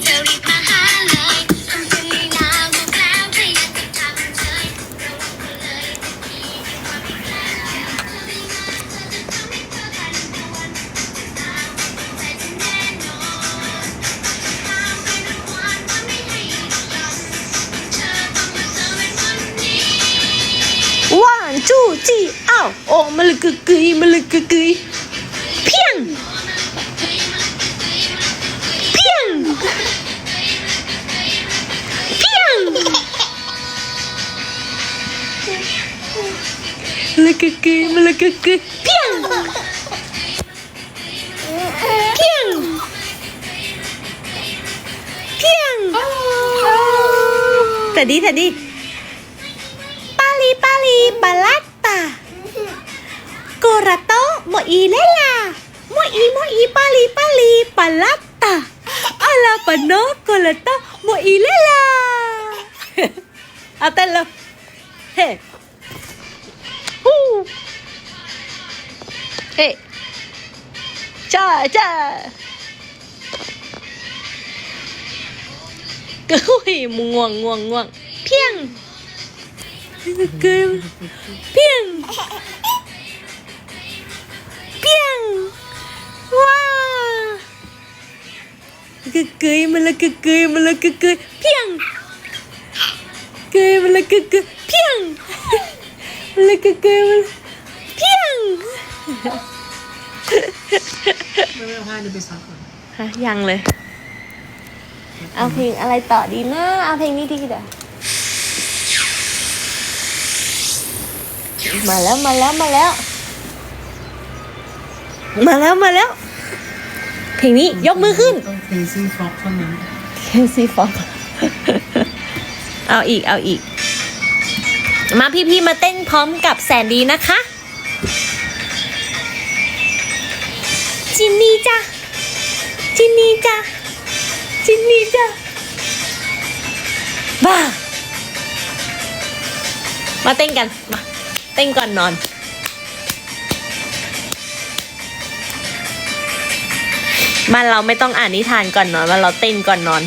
เธอรีบมาหาเลยทำเป็นลีลาบอกแล้วถ้าอยากจะทำเฉยระวังกันเลยจะมีให้ความอีกแล้วเธอไม่มาเธอจะทำให้เธอทันตะวันจะตามใจฉันแน่นอนตามไปทุกวันว่าไม่ให้หยุดยั้งเธอต้องมาเจอเป็นวันนี้ one two three อ้าวโอ้มาเลยกึกกึยมาเลยกึกกึย มาเลยกึกกึยมาเลยกึกกึยเพียงเพียงเเฮ้จ้าจ้าก็อุ้ยง่วงง่วงง่วงเพียงเกยเพียงเพียงว้าเกยเกยมันละเกยเกยมันละเกยเกยเพียงเกยมันละเกยเกยเพียงมันละเกยเกยมันเพียง ไม่ไม่เอาผ้านี่ไปซักก่อนฮะยังเลย เอาเพลงอะไรต่อดีนะ เอาเพลงนี้ดีกว่ามาแล้วมาแล้วมาแล้ว มาแล้วมาแล้ว เพลงนี้ยกมือขึ้นต้องเคซี่ฟ็อกเท่านั้นเคซี่ฟอกเอาอีกเอาอีก มาพี่ๆมาเต้นพร้อมกับแสนดีนะคะ จินนี่จ้ะจินนี่จ้ะบ้า มาเต้นกัน มา เต้นก่อนนอน บ้านเราไม่ต้องอ่านนิทานก่อนนอนบ้านเราเต้นก่อนนอน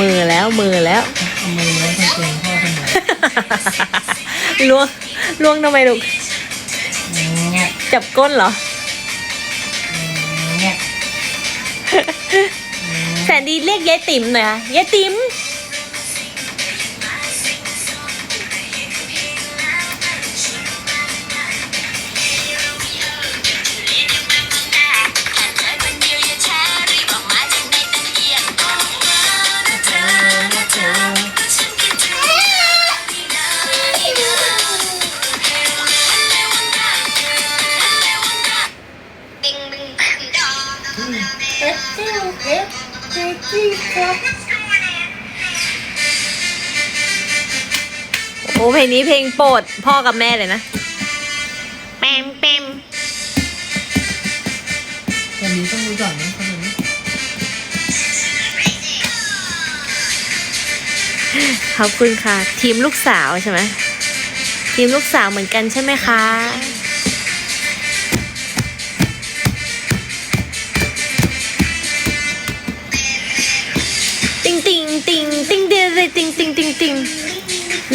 มือแล้วมือแล้วเอามือไว้ตรงเกงพ่อทำไมล้วงล้วงทำไมลูก แงะจับก้นเหรอแงะแสนดีเรียกยายติ๋มหน่อยค่ะยายติ๋ม โอ้เพลงนี้เพลงโปรดพ่อกับแม่เลยนะแปมแปมวันนี้ต้องรู้ก่อนนะเขาจะไม่ขอบคุณค่ะ ทีมลูกสาวใช่ไหมทีมลูกสาวเหมือนกันใช่ไหมคะ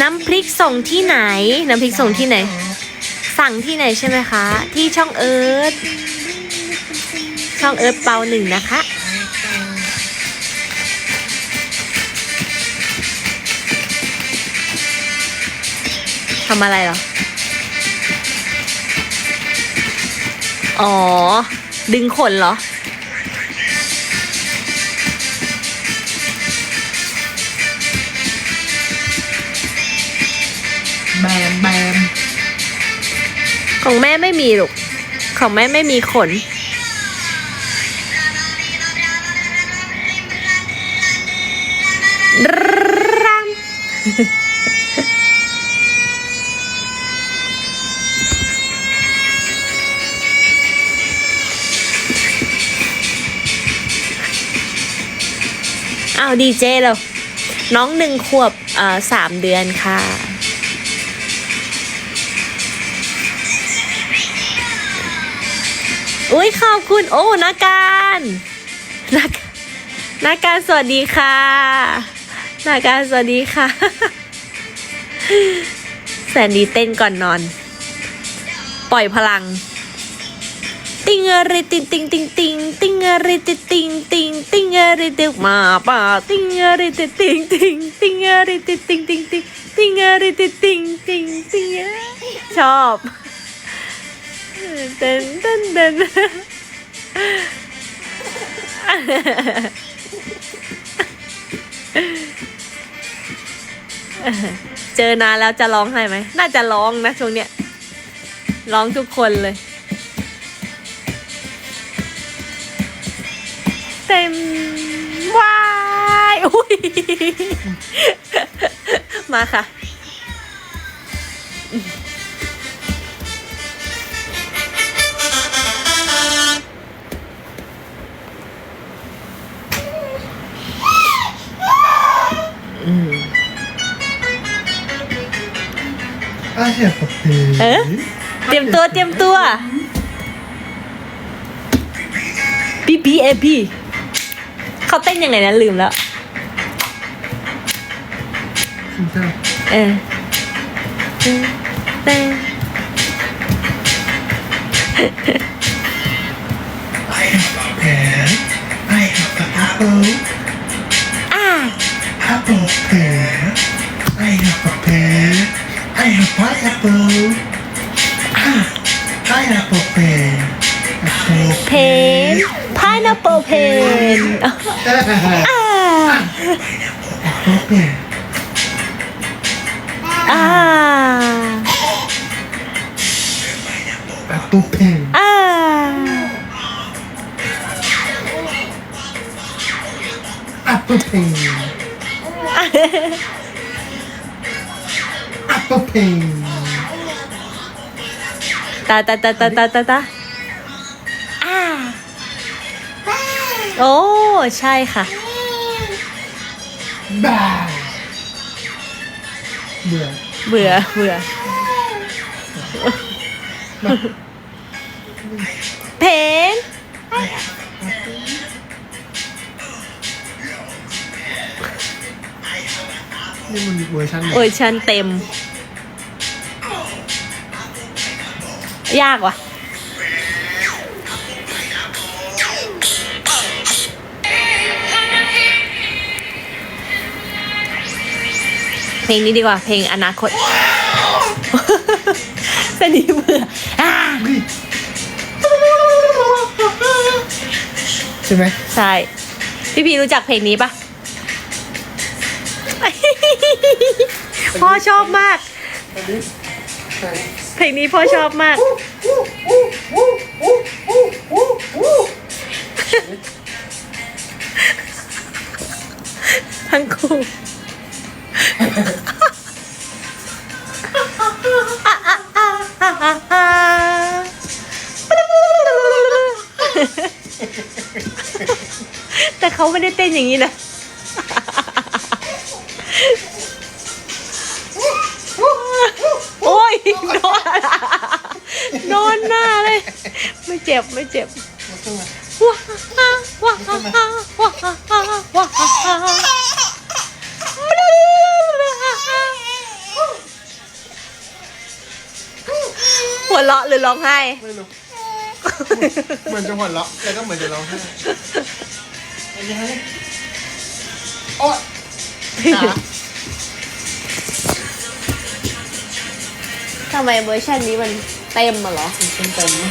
น้ำพริกส่งที่ไหน น้ำพริกส่งที่ไหน สั่งที่ไหนใช่ไหมคะ ที่ช่องเอิร์ธช่องเอิร์ธเปาหนึ่งนะคะ ทำอะไรเหรอ อ๋อ ดึงขนเหรอ ของแม่ไม่มีลูก ของแม่ไม่มีขน รัมอ้าวดีเจเราน้องหนึ่งขวบสามเดือนค่ะ อุ้ยขอบคุณโอ้นาการนานาการสวัสดีค่ะนาการสวัสดีค่ะ แสนดีเต้นก่อนนอน ปล่อยพลัง ติงเอริติงติงติงติงติงเอริติติงติงติงเอริติมาป่าติงเอริติติงติงติงเอริติติงติงติงติงเอริติติงติงติงชอบ เต้นเต้นเต้นเจอนานแล้วจะร้องไห้ไหม น่าจะร้องนะช่วงเนี้ย ร้องทุกคนเลย เต็มวายอุ้ย มาค่ะ I have a pen เอ๊ะเตรียมตัวเตรียมตัวพี่พีเอพีเขาเต้นยังไงนะลืมแล้วคุณเจ้าเออเต้น I have a pen I have an apple อ่า apple pen I have a pen I have pineapple ah pineapple pen apple เพนพายนัปเปิลเพน pen อ่า apple pen อ่า apple pen อ่า apple pen apple pen ตาตาตาตาตาตาตาอ่าโอ้ ใช่ค่ะ บ้าเบื่อเบื่อเบื่อเพนนี่มันเวอร์ชันไหนเวอร์ชันเต็ม ยากว่ะเพลงนี้ดีกว่า เพลงอนาคตสนีเบื่ออ่านี่ใช่ไหมใช่ พี่พีรู้จักเพลงนี้ปะพ่อชอบมาก เพลงนี้พ่อชอบมาก ทั้งคู่แต่เขาไม่ได้เต้นอย่างนี้นะ โดนโดนหน้าเลย ไม่เจ็บไม่เจ็บว้าว้าว้าว้าว้าหัวเราะหรือร้องไห้ ไม่รู้เหมือนจะหัวเราะแล้วก็เหมือนจะร้องไห้อันนี้ให้โอ๊ยขาำไมเวอร์ชันนี้มันเต็มมาเหรอเต็มเต็มๆนะ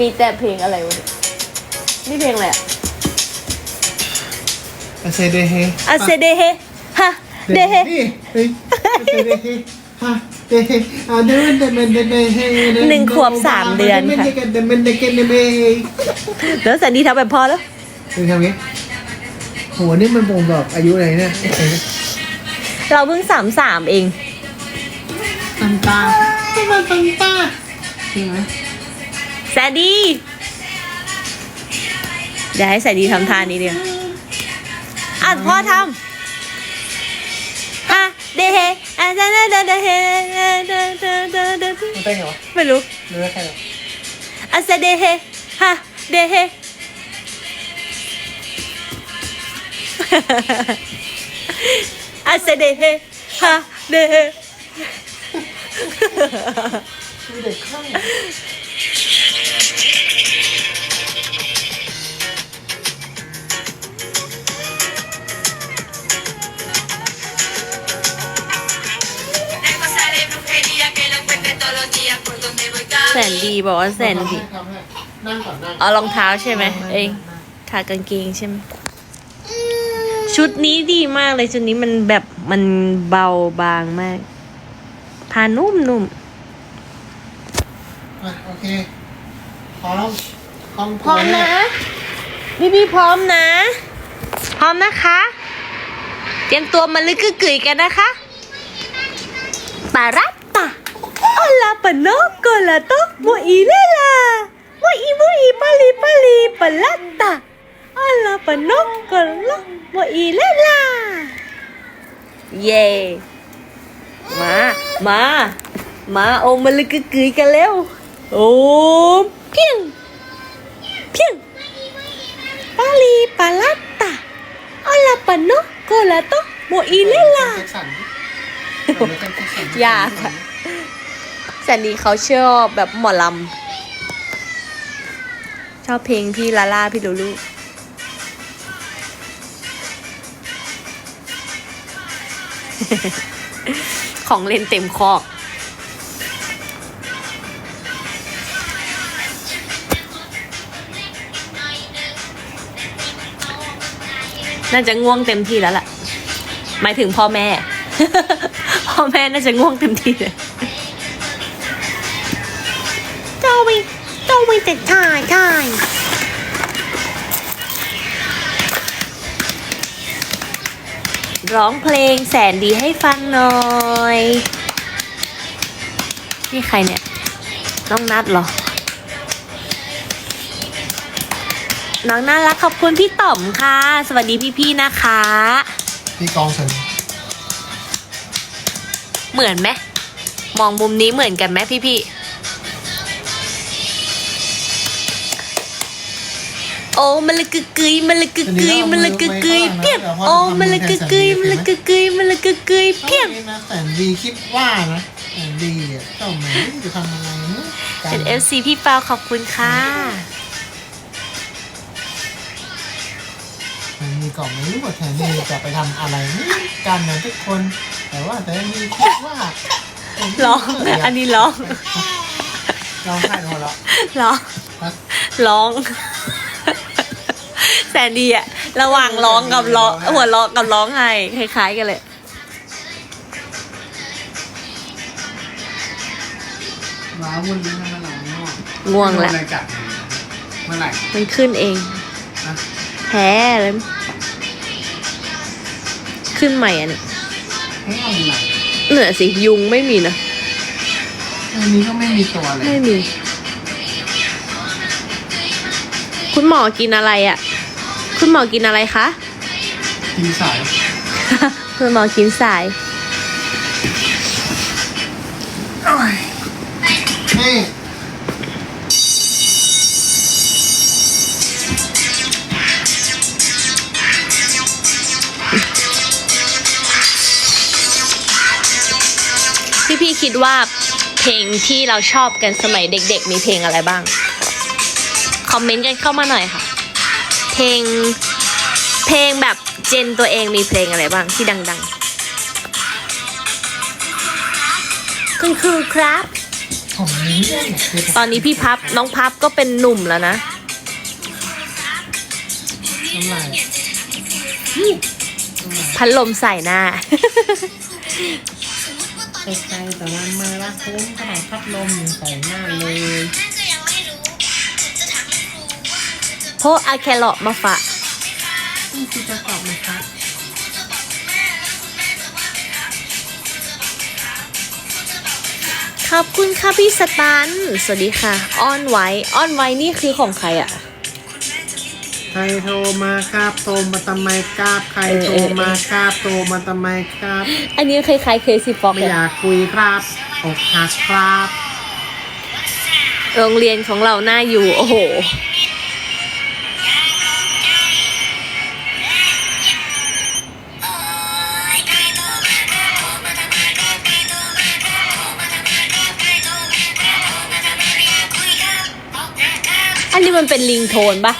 มีแต่เพลงอะไรวะเนี่ยนี่เพลงอะไรอะอาเซเดเฮอาเซเดเฮฮะเดเฮนี่เฮ้ยอาเซเดเฮฮะเดเฮอ่าเดเดเมนเดเมเฮหนึ่งขวบสามเดือนค่ะเดเมนเดเกนเดเมแล้วสันดีทำแบบพอแล้วเป็นทำไง โหนี่มันบ่งบอกอายุอะไรเนี่ยเราเพิ่งสามสามเอง ตันตาตันตันตาจริงไหมแซนดี้เดี๋ยวให้แซนดี้ทำท่านี้เดียวอะพ่อทำฮะเดเฮอาเซดาดาดาดาเฮดาดาดาดามันเต้นไงวะไม่รู้รู้ได้แค่ไหนอาซาเดเฮฮะเดเฮ อาซาเดเฮฮะเดเฮคือเด็กข้างแสนดีบอกว่าแสนดีทำให้นั่งก่อนนั่ง เอารองเท้าใช่ไหมเองขากางเกงใช่ไหม ชุดนี้ดีมากเลยชุดนี้มันแบบมันเบาบางมากผ้านุ่มนุ่มอะโอเคพร้อมคล่องพร้อมนะพี่พี่พร้อมนะ พร้อมนะคะ เตรียมตัวมาลึกกึกกึ๋ยกันนะคะปารัตตาโอลาปะโนโกลาโตโมอีเลลาโมอีโมอีปาลีปาลีปาลัตตาโอลาปโนโกลาโมอีเลล่าเย่มา มา มาโอมมาลึกกึกกึ๋ยกันเร็วโอมเพียง เพียงปาลีปาลัตตาอลาปโนโกลาโตโมอีเลลาแจ็คสันเอาไม่ใช่แจ็คสันอยากอะแสนดีเขาชอบแบบหมอลำ ชอบเพลงพี่ลาล่าพี่ลูลู ของเล่นเต็มคอกน่าจะง่วงเต็มที่แล้วล่ะ หมายถึงพ่อแม่ พ่อแม่น่าจะง่วงเต็มที่เลย เจ้าวิเจ้าวิแต่ชายชา ร้องเพลงแสนดีให้ฟังหน่อย นี่ใครเนี่ย น้องนัดเหรอ น้องน่ารักขอบคุณพี่ต่อมค่ะ สวัสดีพี่ๆนะคะ พี่กองสันเหมือนไหมมองมุมนี้เหมือนกันไหมพี่พี่ๆ โอ้มันละกึกกึยมันละกึกกึยมันละกึกกึยเพียงโอ้มันละกึกกึยมันละกึกกึยมันละกึกกึยเพียงนี่นะแสนดีคิดว่านะแสนดีอะเจ้าแม่จะทำอะไรเนี่ยกัเป็น FC พี่เปาขอบคุณค่ะมันมีกล่องไม่รู้ว่าแทนนี่จะไปทำอะไรนี่กันนะทุกคน แต่ว่าแทนนี่คิดว่าร้องอันนี้ร้องร้องไห้หัวเราะร้องครับร้อง แสนดีอะระหว่างร้องกับร้องหัวเราะกับร้องไห้คล้ายๆกันเลย ว้าวุ่นเลยนะเมื่อไหร่ง่วงง่วงแล้วโดนอะไรกัดเมื่อไหร่มันขึ้นเอง นะแพ้เลยขึ้นใหม่อะเนี่ยไม่เอาอะไรเหนือสิยุงไม่มีนะอันนี้ก็ไม่มีตัวเลยไม่มี คุณหมอกินอะไรอะ่ะ คุณหมอกินอะไรคะ กินสาย คุณหมอกินสายนี่พี่พี่ๆคิดว่าเพลงที่เราชอบกันสมัยเด็กๆ มีเพลงอะไรบ้าง คอมเมนต์กันเข้ามาหน่อยค่ะ เพลง เพลงแบบเจนตัวเองมีเพลงอะไรบ้างที่ดังๆคุณครูครับผมนี้เนี่ยคือตอนนี้พี่พับน้องพับก็เป็นหนุ่มแล้วนะ น้ำลายพัดลมใส่หน้าไกลๆแต่มันมาละคุ้มขนาดพัดลมยังใส่หน้าเลย โพกอาแครอทมาฝากนี่คือจะตอบไหมครับขอบคุณค่ะพี่สตัน สวัสดีค่ะอ้อนไว้อ้อนไว้นี่คือของใครอะใครโทรมาครับโทรมาทำไมครับใครโทรมาครับโทรมาทำไมครับ อันนี้คล้ายๆเคสิฟอกไม่เลยอยากคุยครับอกหักครับ โรงเรียนของเราหน้าอยู่ โอ้โห อันนี้มันเป็นลิงโทนปะ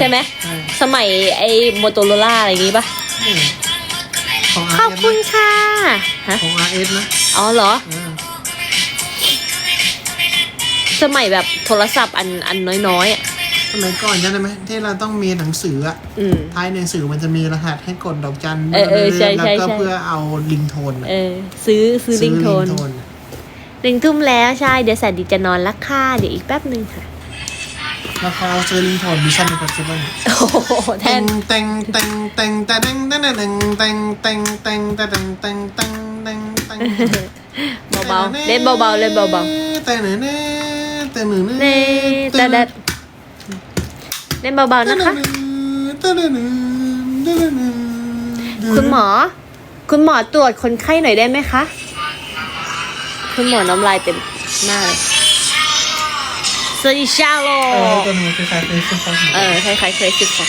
ใช่ไหมใช่สมัยไอ้โมโตโรล่าอะไรอย่างงี้ปะนี่ของขอบ RS คุณนะค่ะฮะของ RS นะอ๋อเหรอ อ่าสมัยแบบโทรศัพท์อันอันน้อยๆอะสมัยก่อนจำได้ไหมที่เราต้องมีหนังสืออะอืม ท้ายหนังสือมันจะมีรหัสให้กดดอกจันเออเออใช่แล้วใช่ก็ใช่ เพื่อเอาลิงโทนอะเออ ซื้อซื้อลิงโทนลิงอะลิงทุ่มแล้วใช่ เดี๋ยวแสนดีจะนอนละค่ะ เดี๋ยวอีกแป๊บหนึ่งค่ะ แล้วเขาเอาซื้อลิงโทนมิชชั่นในปัจจุบันโอ้โหแทเต็นงเต็งเต็งเต็งแต่เต็งแต่เต็งเต็งเต็งเต็งแต่เต็งเต็งเต็งเต็งเต็งเบาๆเล่นเบาๆเล่นเบาแต่เน่เน่แต่เน่ๆเน่แต่แต่เล่นเบาๆนะคะคุณหมอ คุณหมอตรวจคนไข้หน่อยได้ไหมคะ คุณหมอน้ำลายเต็มหน้าเลย สวัสดีชาโลเออตัวหนึงคล้ายๆเป็นเส้นฟ้าเออคล้ายๆเคยสิบค่ะ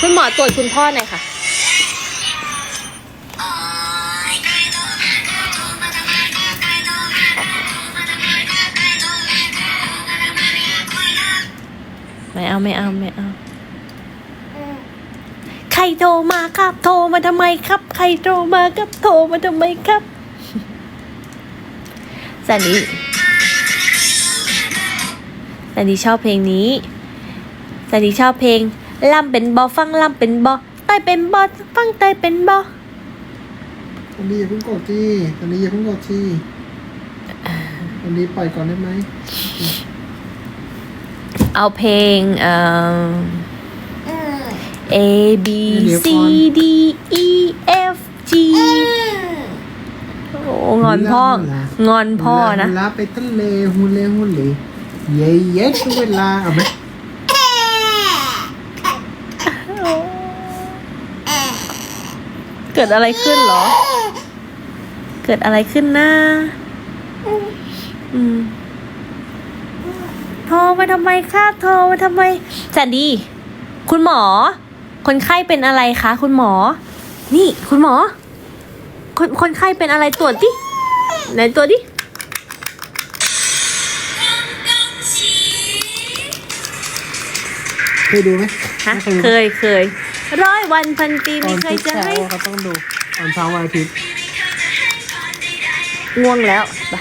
คุณหมอตรวจคุณพ่อหน่อยค่ะ ไม่เอาไม่เอาไม่เอา ใครโทรมาครับ โทรมาทำไมครับ ใครโทรมาครับ โทรมาทำไมครับสันนี้ สันนี้ชอบเพลงนี้สันนี้ชอบเพลงล่ำเป็นบอฟังล่ำเป็นบอใต้เป็นบอฟังใต้เป็นบอตอนนี้อย่าเพิ่งกดที่ตอนนี้อย่าเพิ่งกดที่ตอนนี้ปล่อยก่อนได้ไหมเอาเพลงเอ่อ A B C D E F G โอ้งอนพ่องอนพ่อนะเวลาไปทะเลฮุเลฮุเล เย่เย่ทุกเวลาเอาไหมเกิดอะไรขึ้นเหรอ เกิดอะไรขึ้นนะอืมโทรมาทำไมครับโทรมาทำไมแสนดีคุณหมอ คนไข้เป็นอะไรคะ คุณหมอ นี่ คุณหมอ คนคนไข้เป็นอะไรตรวจดิไหนตรวจดิ เคยดูไหมฮะไม่เคดูยเคยร้อยวันพันปีตอไม่นเคทุยกจะเช้าให้เขาต้องดูตอนเช้าวันอาทิตย์ง่วงแล้วไป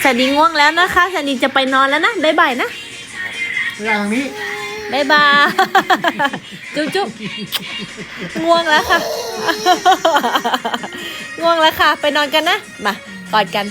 แสนดีง่วงแล้วนะคะแสนดีจะไปนอนแล้วนะบ๊ายบายนะเวลาทางนี้บ๊ายบายจุ๊บจุ๊บง่วงแล้วค่ะ ง่วงแล้วค่ะ ไปนอนกันนะ มากอดกัน